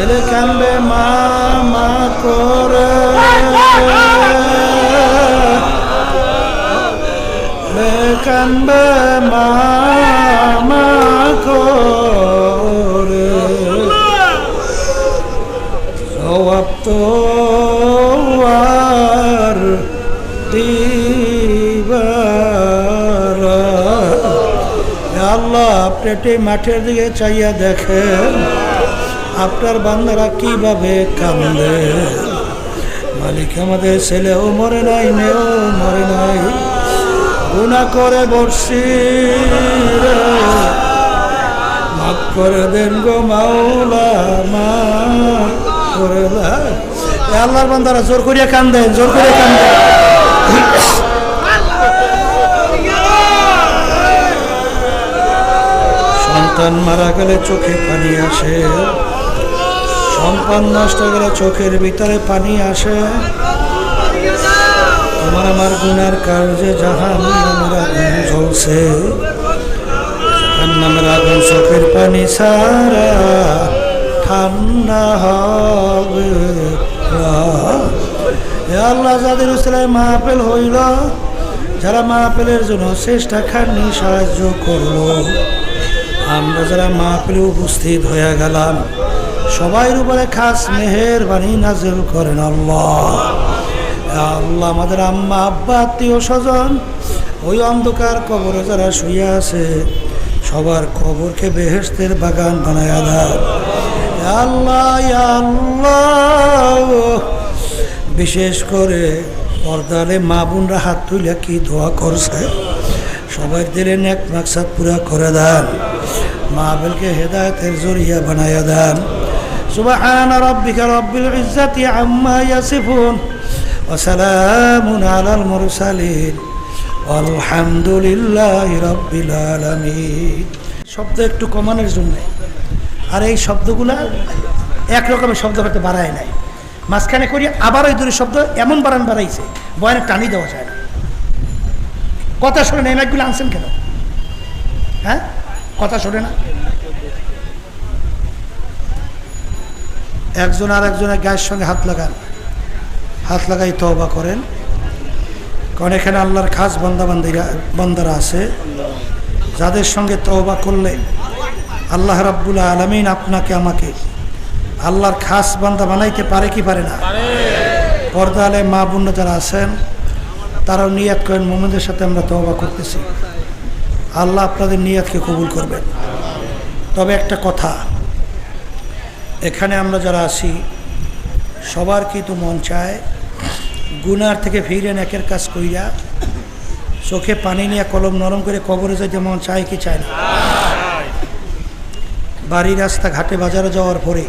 ছেলে কানবে মা মা করে। কানবে মা মা করে। জবাব তো আর দিবার আল্লাহ, আপনি মাঠের দিকে চাইয়া দেখেন। আপনার বান্দারা কীভাবে কান্দে মালিক আমাদের ছেলেও মরে নাই, মেয়েও মরে নাই। গুণা করে বসছি রে। মাফ করে দেন গো মাওলা মা করে আল্লাহর বান্দারা জোর করিয়া কান্দেন জোর করিয়া কান্দেন সন্তান মারা গেলে চোখে পানি আসে। সম্পদ নষ্ট গেলে চোখের ভিতরে পানি আসে। তোমার আমার গুনার কার্যে জাহান নামের আগুন জ্বলছে। আগুন চোখের পানি সারা ঠান্ডা হবে। আল্লাহ যাদের উসলায় মাহফিল হইল, যারা মাহফিলের জন্য চেষ্টা খানি সাহায্য করল। আমরা যারা মাহফিলে উপস্থিত হয়ে গেলাম সবাইয়ের উপরে খাস মেহের বাণী নাজিল করেন আল্লাহ। আল্লাহ, আমাদের আম্মা, আব্বা, আত্মীয় স্বজন, ওই অন্ধকার কবরে যারা শুয়ে আছে, সবার কবরকে বেহেস্তের বাগান বানায় দেন আল্লাহ আল্লাহ, বিশেষ করে পর্দালে মা বোনরা হাত তুলে কি ধোয়া করছে? সবাই দিলে নেক মাকসাদ পুরা করে দেন মাহবিলকে হেদায়তের জরিয়া বানাইয়া দেন سبحان ربك رب العزة عما يصفون وسلام على المرسلين والحمد لله رب العالمين শব্দ একটু কমানোর জন্য আর এই শব্দগুলা এক রকমের শব্দ হয়তো বাড়ায় নাই মাঝখানে করি আবার ওই দূরের শব্দ এমন বাড়ান বাড়াইছে বয়ানে টানি দেওয়া যায় না কথা শোনে না এই মাইকগুলো আনছেন কেন হ্যাঁ কথা শোনে না একজন আর একজনের গায়ের সঙ্গে হাত লাগান। হাত লাগাই তওবা করেন। কারণ এখানে আল্লাহর খাস বান্দা বান্দিরা আছে। যাদের সঙ্গে তওবা করলে আল্লাহ রাব্বুল আলমিন আপনাকে, আমাকে আল্লাহর খাস বান্দা বানাইতে পারে কি পারে না? পর্দা আলে মা বোনরা যারা আছেন, তারাও নিয়াত করেন, মোমেনদের সাথে আমরা তওবা করতেছি। আল্লাহ আপনাদের নিয়াতকে কবুল করবেন। তবে একটা কথা এখানে আমরা যারা আছি, সবার কিন্তু মন চায়? গুনার থেকে ফিরেন একের কাজ কইরা, চোখে পানি নিয়ে কলম নরম করে কবরে যাইতে মন চায় কি চায় না? বাড়ি রাস্তা ঘাটে বাজারে যাওয়ার পরে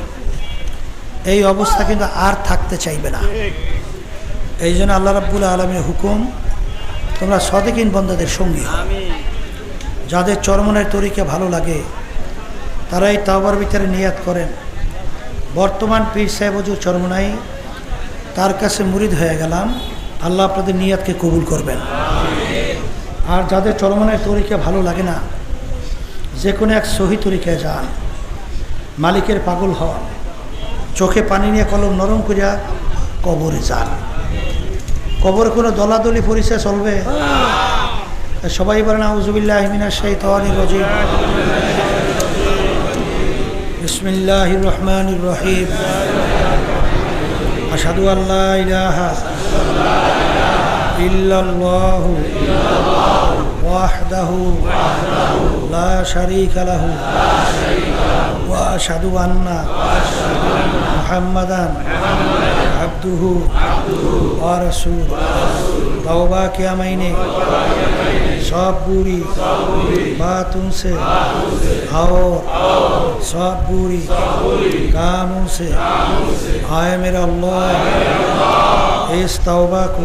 এই অবস্থা কিন্তু আর থাকতে চাইবে না। এই জন্য আল্লাহ রাব্বুল আলমীর হুকুম, তোমরা সদেকিন বন্ধাদের সঙ্গী যাদের চরমনের তরিকে ভালো লাগে তারা এই তাওবার ভিতরে নিয়াত করেন। বর্তমান পীর সাহেব হজুর চরমনাই, তার কাছে মুরিদ হয়ে গেলাম। আল্লাহ আপনাদের নিয়াতকে কবুল করবেন। আর যাদের চরমনের তরিকা ভালো লাগে না যে কোনো এক সহি তরিকায় যান। মালিকের পাগল হন। চোখে পানি নিয়ে কলম নরম করিয়া কবরে যান। কবরে কোনো দলাদলি পরিচয় চলবে? সবাই বলেন আউজুবিল্লাহ মিনা সেই তওয়ানির রজিম। بسم الله الرحمن الرحيم أشهد أن لا إله إلا الله وحده لا شريك له وأشهد أن محمدا अब्दू और रसूल तौबा क्या मैंने सब बुरी बात उनसे और सब बुरी कामों से आए मेरा अल्लाह इस तौबा को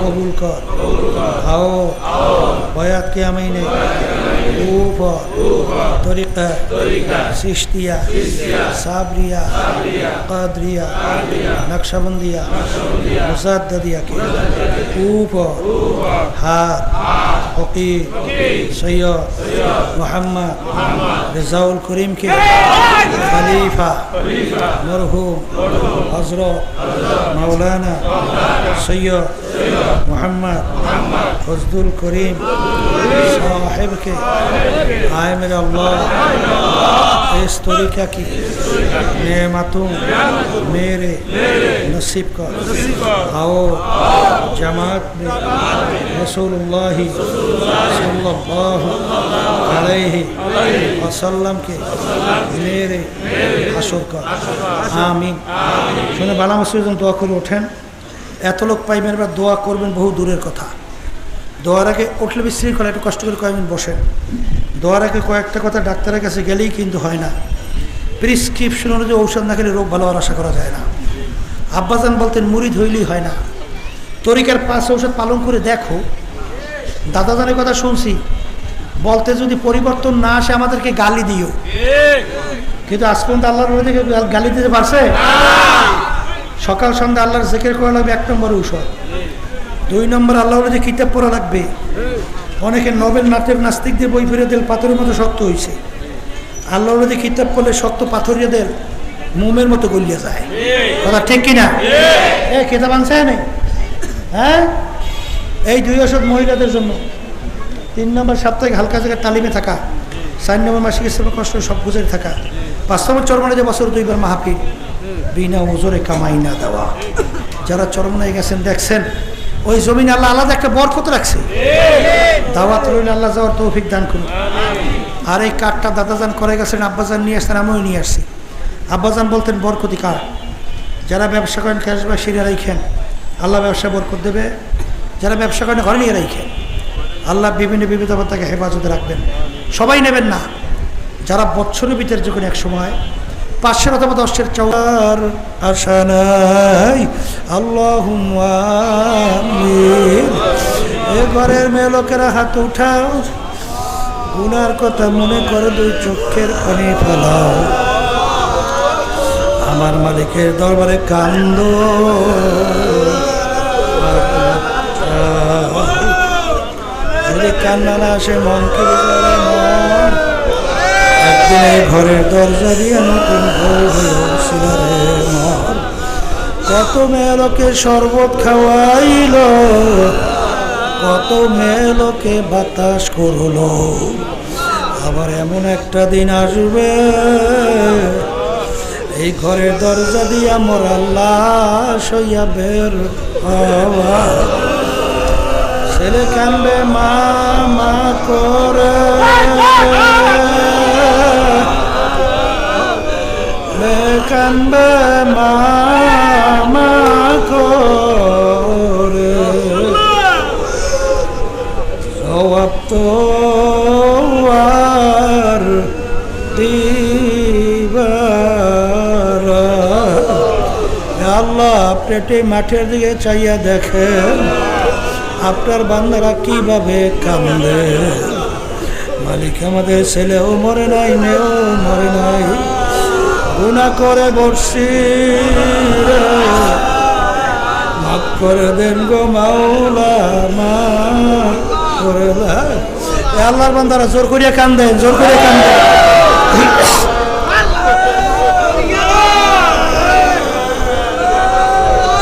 कबूल कर आओ बयात किया महीने ऊपर तरीका सिश्तिया साबरिया कादरिया नक्शबंदिया मुसद्दिया के ऊपर हाथ फकीर सैयद मोहम्मद रिजाउल करीम के खलीफा मरहूम हजरत मौलाना محمد سيد محمد فضل الكريم. साहिब के आए मेरे अल्लाह इस तरीका की नेमतों मेरे नसीब का आओ जमात में रसूलुल्लाह सल्लल्लाहु अलैहि वसल्लम के मेरे হাসর কর আমিন শুনে বালা মাসুজন দোয়া করে ওঠেন এত লোক পাইবেন এবার দোয়া করবেন বহু দূরের কথা দোয়ার আগে উঠলে বিশৃঙ্খলা একটু কষ্ট করে কয়েকদিন বসেন। দোয়ার আগে কয়েকটা কথা ডাক্তারের কাছে গেলেই কিন্তু হয় না। প্রিসক্রিপশন অনুযায়ী ঔষধ না খেলে রোগ ভালো হওয়ার আশা করা যায় না। আব্বাজান বলতেন মুড়ি ধইলেই হয় না। তরিকার পাঁচ ঔষধ পালন করে দেখো। দাদাজানের কথা শুনছি। বলতে যদি পরিবর্তন না আসে আমাদেরকে গালি দিও। কিন্তু আজ পর্যন্ত আল্লাহর গালি দিতে পারছে? সকাল সন্ধ্যা আল্লাহর জেকের করা লাগবে এক নম্বর ঔষধ। দুই নম্বর আল্লাহর যে কিতাব পড়া লাগবে। অনেকে নবেল নাটের নাস্তিকদের বই ফিরে দেল পাথরের মতো শক্ত হয়েছে আল্লাহর যে কিতাব পড়লে শক্ত পাথরিয়া দেল মোমের মতো গলিয়া যায়। কথা ঠিক কিনা? এ কিতাব আনছে নেই হ্যাঁ? এই দুই ওষুধ মহিলাদের জন্য। তিন নম্বর সাপ্তাহিক হালকা জায়গায় তালিমে থাকা। চার নম্বর মাসিক ইসলামের কষ্ট সব গুজরে থাকা। পাঁচ নম্বর চরমনে যে বছর দুইবার মাহফিল। বিনা ওজোরে কামাই না দেওয়া। যারা চরমনায় গেছেন দেখছেন ওই জমিন আল্লাহ আলাদা একটা বরকত রাখছে। দাওয়াত রইল আল্লাহ যাওয়ার তৌফিক দান করুন। আর এই কাঠটা দাদাজান করে গেছেন আব্বাজান নিয়ে আসতেন আমিও নিয়ে আসছি। আব্বাজান বলতেন, বরকতি কাঠ যারা ব্যবসা করেন ক্যাশ বা সিরিয়া রাইখেন আল্লাহ ব্যবসা বরকত দেবে। যারা ব্যবসা করেন ঘরে নিয়ে রাইখেন আল্লাহ বিভিন্ন বিবিধ তাকে হেফাজতে রাখবেন। সবাই নেবেন না। যারা বৎসরের ভিতরে যখন এক সময় পাঁচশের অথবা দশের চৌর আশা নাই। আল্লাহ এ ঘরের মেয়ে লোকেরা হাত উঠাও। গুনার কথা মনে করে দুই চক্ষের পানি ফেলাও। আমার মালিকের দরবারে কান্দ। কান্না না আসে মনকে মন একদিন এই ঘরের দরজা দিয়ে নতুন বউ হয়েছিল রে কত মেয়ে লোকে শরবত খাওয়াইল, কত মেয়ে লোকে বাতাস করল। আবার এমন একটা দিন আসবে, এই ঘরের দরজা দিয়া মোর আল্লাহ সইয়া বের ছেলে কানবে, মা মা, করে। মেয়ে কানবে মা মা করে। জবাব তো আর আল্লাহ, পেটে মাঠের দিকে চাইয়া দেখেন, আপনার বান্দারা কীভাবে কান্দে। মালিক আমাদের ছেলেও মরে নাই, মেয়েও মরে নাই। গুণা করে বসছি রে মাফ করে দেন গো মাওলা মা আল্লাহর বান্দারা, জোর করিয়া কান্দেন, জোর করিয়া কান্দেন।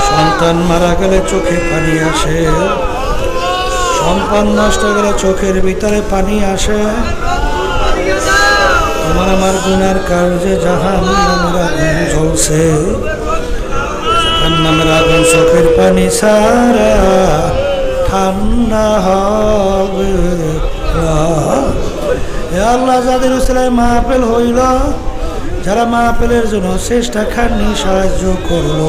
সন্তান মারা গেলে চোখে পানি আসে। সম্পদ নষ্ট গেলে চোখের ভিতরে পানি আসে। তোমার আমার গুনার কার্যে জাহান নামের আগুন জ্বলছে আগুন চোখের পানি সারা ঠান্ডা হবে। আল্লাহ যাদের উসলায় মাহফিল হইল, যারা মাহফিলের জন্য চেষ্টা খানি সাহায্য করল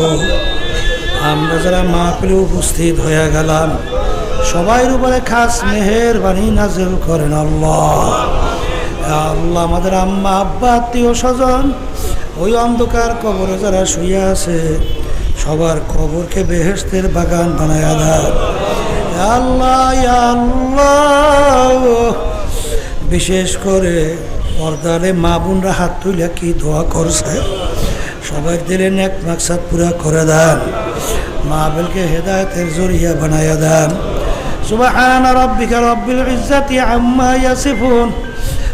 আমরা যারা মাহফিলে উপস্থিত হয়ে গেলাম, সবাইয়ের উপরে খাস মেহের বাণী নাজিল করেন আল্লাহ আল্লাহ আমাদের আম্মা, আব্বা, আত্মীয় স্বজন, ওই অন্ধকার কবরে যারা শুয়ে আছে, সবার কবরকে বেহেস্তের বাগান বানায় দাও। আল্লাহ আল্লাহ, বিশেষ করে পর্দারে মা বোনরা হাত তুলে কি ধোয়া করছে? সবাই দিলেন এক মাকসাদ পুরা করে দেন মা বেলকে হেদায়তের জরিয়া বানায় দেন সুবাহ রব্বিকা রব্বিল ইজ্জাতি আম্মা ইয়াসিফুন।